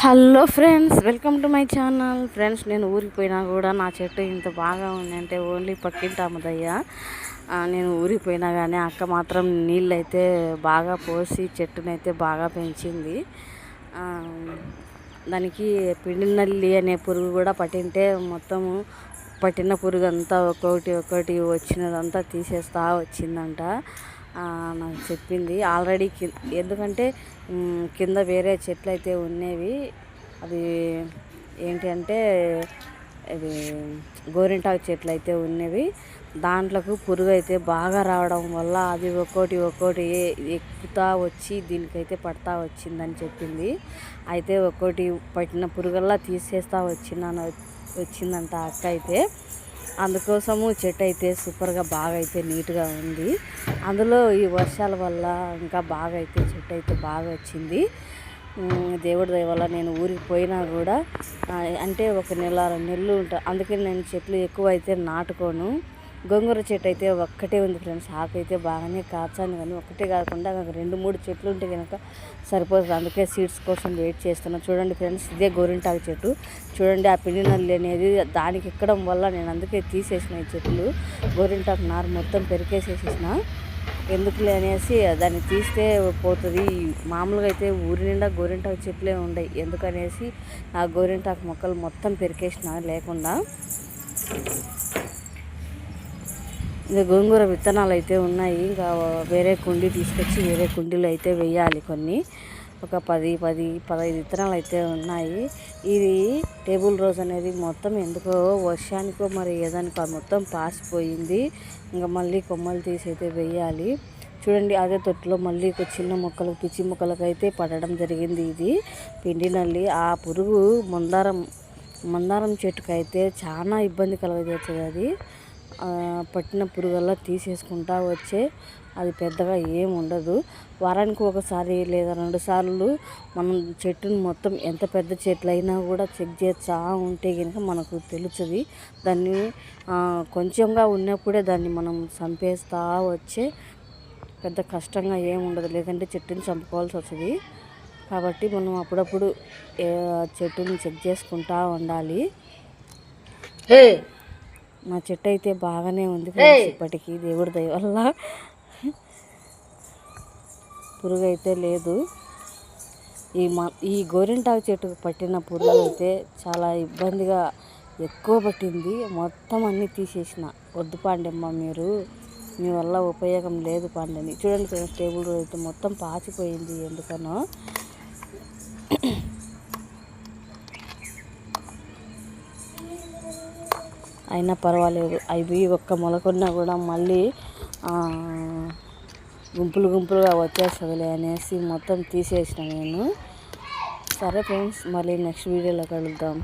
Hello friends welcome to my channel. Friends నేను ఊరికి పోయినా కూడా నా చెట్టు ఇంత బాగా ఉందంటే ఓన్లీ పక్కింటి అమ్మదయ్య. నేను ఊరికి పోయినా కానీ అక్క మాత్రం నీళ్ళు అయితే బాగా పోసి చెట్టునైతే బాగా పెంచింది. దానికి పిండి నల్లి అనే పురుగు కూడా పట్టింటే మొత్తము పట్టిన పురుగు అంతా ఒక్కొక్కటి ఒక్కొక్కటి వచ్చినదంతా తీసేస్తా వచ్చిందంట. నాకు చెప్పింది. ఆల్రెడీ ఎందుకంటే కింద వేరే చెట్లు అయితే ఉన్నవి అది ఏంటి అంటే ఇది గోరింటాకు చెట్లు అయితే ఉన్నవి దాంట్లోకి పురుగు అయితే బాగా రావడం వల్ల అది ఒక్కోటి ఒక్కోటి ఎక్కుతా వచ్చి దీనికైతే పడతా వచ్చిందని చెప్పింది. అయితే ఒక్కోటి పట్టిన పురుగల్లా తీసేస్తా వచ్చినాను వచ్చిందంట అక్క అయితే అందుకోసము చెట్టు అయితే సూపర్గా బాగా అయితే నీట్గా ఉంది. అందులో ఈ వర్షాల వల్ల ఇంకా బాగా అయితే చెట్టు అయితే బాగా వచ్చింది దేవుడి దయ వల్ల నేను ఊరికి పోయినా కూడా అంటే ఒక నెల రెండు నెలలు ఉంటా అందుకని నేను చెట్లు ఎక్కువ అయితే నాటుకోను. గోంగూర చెట్టు అయితే ఒక్కటే ఉంది ఫ్రెండ్స్. ఆకు అయితే బాగానే కాచాను కానీ ఒకటే కాకుండా నాకు రెండు మూడు చెట్లు ఉంటే కనుక సరిపోతుంది. అందుకే సీడ్స్ కోసం వెయిట్ చేస్తున్నాను చూడండి ఫ్రెండ్స్ ఇదే గోరింటాకు చెట్టు. చూడండి ఆ పిండి నల్లి అనేది దానికి ఎక్కడం వల్ల నేను అందుకే తీసేసిన ఈ చెట్లు. గోరింటాకు నారు మొత్తం పెరికేసేసేసిన. ఎందుకులే అనేసి దాన్ని తీస్తే పోతుంది. మామూలుగా అయితే ఊరి నిండా గోరింటాకు చెట్లే ఉండయి. ఎందుకనేసి ఆ గోరింటాకు మొక్కలు మొత్తం పెరికేసిన లేకుండా ఇది గోంగూర విత్తనాలు అయితే ఉన్నాయి. ఇంకా వేరే కుండీ తీసుకొచ్చి వేరే కుండీలు అయితే వేయాలి కొన్ని. ఒక పది పది పదహైదు విత్తనాలు అయితే ఉన్నాయి. ఇది టేబుల్ రోజ్ అనేది మొత్తం ఎందుకో వర్షానికో మరి ఏదానికో అది మొత్తం పాసిపోయింది. ఇంకా మళ్ళీ కొమ్మలు తీసి అయితే వేయాలి. చూడండి అదే తొట్టులో మళ్ళీ ఒక చిన్న మొక్కలు పిచ్చి మొక్కలకు అయితే పడడం జరిగింది ఇది. పిండి నల్లి ఆ పురుగు మందారం మందారం చెట్టుకు అయితే చాలా ఇబ్బంది కలగజేస్తుంది అది. పట్టిన పురుగల్లా తీసేసుకుంటా వచ్చే అది పెద్దగా ఏం ఉండదు. వారానికి ఒకసారి లేదా రెండు సార్లు మనం చెట్టుని మొత్తం ఎంత పెద్ద చెట్లు అయినా కూడా చెక్ చేస్తా ఉంటే కనుక మనకు తెలుస్తుంది. దాన్ని కొంచెంగా ఉన్నప్పుడే దాన్ని మనం చంపేస్తా వచ్చే పెద్ద కష్టంగా ఏం ఉండదు. లేదంటే చెట్టుని చంపుకోవాల్సి వస్తుంది. కాబట్టి మనం అప్పుడప్పుడు చెట్టుని చెక్ చేసుకుంటా ఉండాలి. మా చెట్టు అయితే బాగానే ఉంది ఇప్పటికీ. దేవుడి దయ వల్ల. పురుగు అయితే లేదు. ఈ మా ఈ గోరింటాకు చెట్టుకు పట్టిన పురుగు అయితే చాలా ఇబ్బందిగా ఎక్కువ పట్టింది. మొత్తం అన్నీ తీసేసిన. వద్దు పాండమ్మ మీరు. మీ వల్ల ఉపయోగం లేదు పాండని. చూడండి ఫ్రెండ్స్ టేబుల్ అయితే మొత్తం పాచిపోయింది ఎందుకనో. అయినా పర్వాలేదు. అవి ఒక్క మొలకొన్నా కూడా మళ్ళీ గుంపులు గుంపులుగా వచ్చేస్తుందిలే అనేసి మొత్తం తీసేసిన నేను. సరే ఫ్రెండ్స్ మళ్ళీ నెక్స్ట్ వీడియోలో కలుద్దాం.